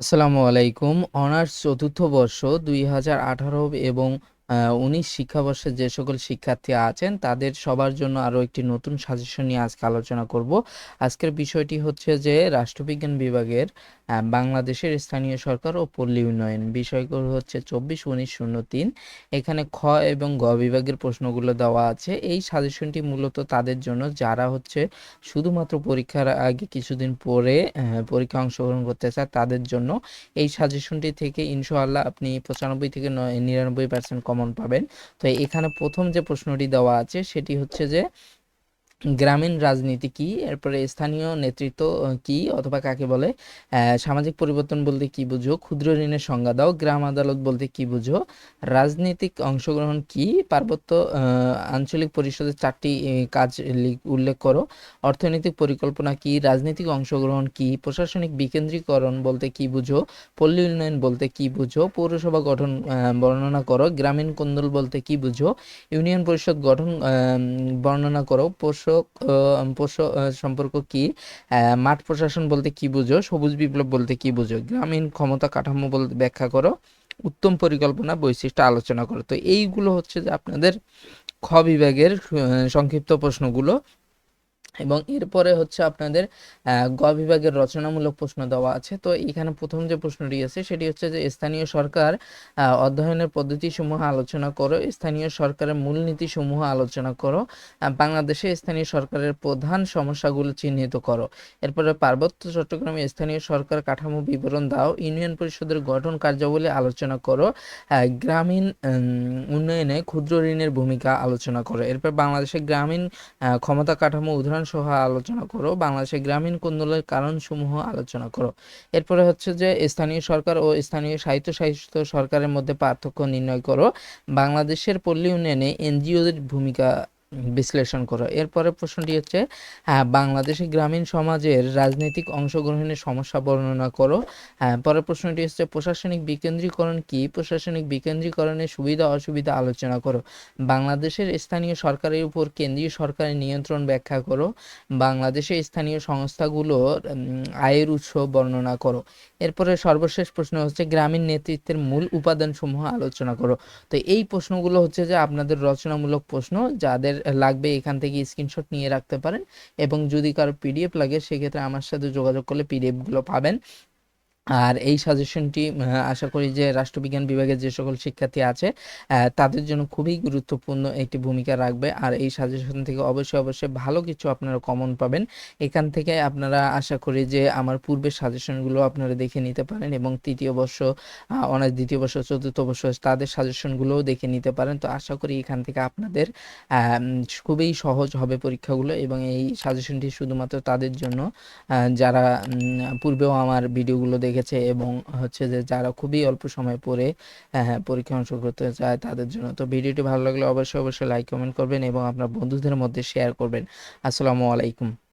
আসসালামু আলাইকুম। অনার্স চতুর্থ বর্ষ দুই হাজার আঠারো এবং উনিশ শিক্ষাবর্ষের যে সকল শিক্ষার্থী আছেন, তাদের সবার জন্য আরও একটি নতুন সাজেশন নিয়ে আজকে আলোচনা করব। আজকের বিষয়টি হচ্ছে যে, রাষ্ট্রবিজ্ঞান বিভাগের বাংলাদেশের স্থানীয় সরকার ও পল্লী উন্নয়ন। বিষয়গুলো হচ্ছে চব্বিশ উনিশ শূন্য তিন। এখানে খ এবং গ বিভাগের প্রশ্নগুলো দেওয়া আছে। এই সাজেশনটি মূলত তাদের জন্য যারা হচ্ছে শুধুমাত্র পরীক্ষার আগে কিছুদিন পরে পরীক্ষা অংশগ্রহণ করতে চায়, তাদের জন্য এই সাজেশনটি থেকে ইনশাআল্লাহ আপনি পঁচানব্বই থেকে নিরানব্বই পার্সেন্ট কমন পাবেন। তো এখানে প্রথম যে প্রশ্নটি দেওয়া আছে সেটি হচ্ছে যে গ্রামীণ রাজনীতি কি? এরপরে স্থানীয় নেতৃত্ব কি অথবা কাকে বলে? সামাজিক পরিবর্তন বলতে কি বুঝো? ক্ষুদ্র ঋণের সংজ্ঞা দাও। গ্রাম আদালত বলতে কি বুঝো? রাজনৈতিক অংশগ্রহণ কি? পার্বত্য আঞ্চলিক পরিষদের চারটি কাজ উল্লেখ করো। অর্থনৈতিক পরিকল্পনা কি? রাজনৈতিক অংশগ্রহণ কি? প্রশাসনিক বিকেন্দ্রীকরণ বলতে কি বুঝো? পল্লী উন্নয়ন বলতে কি বুঝো? পৌরসভা গঠন বর্ণনা করো। গ্রামীণ কোন্দল বলতে কি বুঝো? ইউনিয়ন পরিষদ গঠন বর্ণনা করো। পোষক সম্পর্ক কি? মাঠ প্রশাসন বলতে কি বুঝো? সবুজ বিপ্লব বলতে কি বুঝো? গ্রামীণ ক্ষমতা কাঠামো বলতে ব্যাখ্যা করো। উত্তম পরিকল্পনা বৈশিষ্ট্য আলোচনা করো। তো এইগুলো হচ্ছে যে আপনাদের খ বিভাগের সংক্ষিপ্ত প্রশ্নগুলো। এবং এরপরে হচ্ছে আপনাদের গ বিভাগের রচনামূলক প্রশ্ন দেওয়া আছে। তো এখানে প্রথম যে প্রশ্নটি আছে, সেটি হচ্ছে যে স্থানীয় সরকার অধ্যয়নের পদ্ধতিসমূহ আলোচনা করো, স্থানীয় সরকারের মূলনীতিসমূহ আলোচনা করো বাংলাদেশে স্থানীয় সরকারের প্রধান সমস্যাগুলো চিহ্নিত করো। এরপরে পার্বত্য চট্টগ্রামে স্থানীয় সরকার কাঠামো বিবরণ দাও, ইউনিয়ন পরিষদের গঠন কার্যাবলী আলোচনা করো গ্রামীণ উন্নয়নে ক্ষুদ্র ঋণের ভূমিকা আলোচনা করো। এরপর বাংলাদেশের গ্রামীণ ক্ষমতা কাঠামো উদাহরণ সহ আলোচনা করো, বাংলাদেশের গ্রামীণ কোন্দলের কারণসমূহ আলোচনা করো। এরপরে হচ্ছে যে স্থানীয় সরকার ও স্থানীয় সাহিত্য সাহিত্য সরকারের মধ্যে পার্থক্য নির্ণয় করো। বাংলাদেশের পল্লী উন্নয়নে এনজিওদের ভূমিকা বিশ্লেষণ করো। এরপরে প্রশ্নটি হচ্ছে হ্যাঁ বাংলাদেশের গ্রামীণ সমাজের রাজনৈতিক অংশগ্রহণের সমস্যা বর্ণনা করো। হ্যাঁ পরের প্রশ্নটি হচ্ছে, প্রশাসনিক বিকেন্দ্রীকরণ কি? প্রশাসনিক বিকেন্দ্রীকরণের সুবিধা অসুবিধা আলোচনা করো। বাংলাদেশের স্থানীয় সরকারের উপর কেন্দ্রীয় সরকারের নিয়ন্ত্রণ ব্যাখ্যা করো। বাংলাদেশের স্থানীয় সংস্থাগুলোর আয়ের উৎস বর্ণনা করো। এরপরে সর্বশেষ প্রশ্ন হচ্ছে, গ্রামীণ নেতৃত্বের মূল উপাদানসমূহ আলোচনা করো। তো এই প্রশ্নগুলো হচ্ছে যে, আপনাদের রচনামূলক প্রশ্ন, যাদের লাগবে, এখান থেকে স্ক্রিনশট নিয়ে রাখতে পারেন এবং যদি কারও পিডিএফ লাগে, সেক্ষেত্রে আমার সাথে যোগাযোগ করলে পিডিএফগুলো পাবেন। আর এই সাজেশনটি আশা করি যে রাষ্ট্রবিজ্ঞান বিভাগের যে সকল শিক্ষার্থী আছে তাদের জন্য খুবই গুরুত্বপূর্ণ একটি ভূমিকা রাখবে। আর এই সাজেশন থেকে অবশ্যই অবশ্যই ভালো কিছু আপনারা কমন পাবেন। এখান থেকে আপনারা আশা করি যে আমার পূর্বের সাজেশনগুলো আপনারা দেখে নিতে পারেন এবং তৃতীয় বর্ষ অনার্স, দ্বিতীয় বর্ষ, চতুর্থ বর্ষ, তাদের সাজেশনগুলোও দেখে নিতে পারেন। তো আশা করি এখান থেকে আপনাদের খুবই সহজ হবে পরীক্ষাগুলো এবং এই সাজেশনটি শুধুমাত্র তাদের জন্য। যারা পূর্বেও আমার ভিডিওগুলো দেখেছে এবং হচ্ছে যে যারা খুবই অল্প সময় পরে পরীক্ষা অংশগ্রহণ করতে চায় তাদের জন্য। তো ভিডিওটি ভালো লাগলে অবশ্যই অবশ্যই লাইক কমেন্ট করবেন এবং আপনার বন্ধুদের মধ্যে শেয়ার করবেন। আসসালামু আলাইকুম।